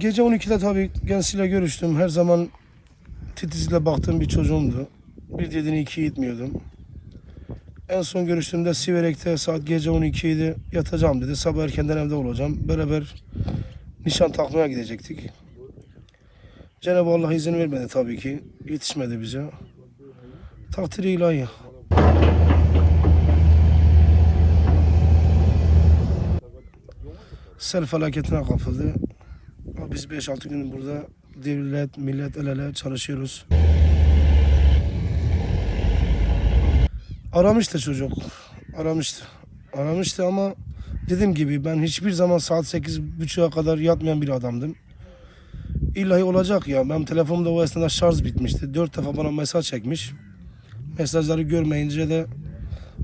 Gece 12'de tabii kendisiyle görüştüm. Her zaman titizle baktığım bir çocuğumdu. Bir dediğini iki gitmiyordum. En son görüştüğümde Siverek'te saat gece 12 idi. Yatacağım dedi. Sabah erkenden evde olacağım. Beraber nişan takmaya gidecektik. Cenab-ı Allah izin vermedi tabii ki. Yetişmedi bize. Takdiri ilahi. Sel felaketine kapıldı. Ama Biz 5-6 gün burada devlet, millet el ele çalışıyoruz. Aramıştı çocuk. Aramıştı. Aramıştı ama dediğim gibi ben hiçbir zaman saat 8.30'a kadar yatmayan bir adamdım. İllahi olacak ya. Benim telefonumda o esnada şarj bitmişti. Dört defa bana mesaj çekmiş. Mesajları görmeyince de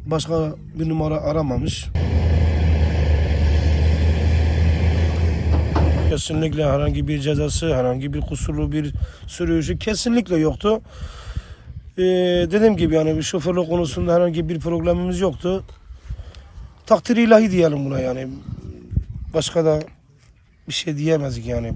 başka bir numara aramamış. Kesinlikle herhangi bir cezası, herhangi bir kusurlu bir sürüyüşü kesinlikle yoktu. Ee, dediğim gibi yani bir şoförlük konusunda herhangi bir problemimiz yoktu. Takdir ilahi diyelim buna yani. Başka da bir şey diyemezdik yani.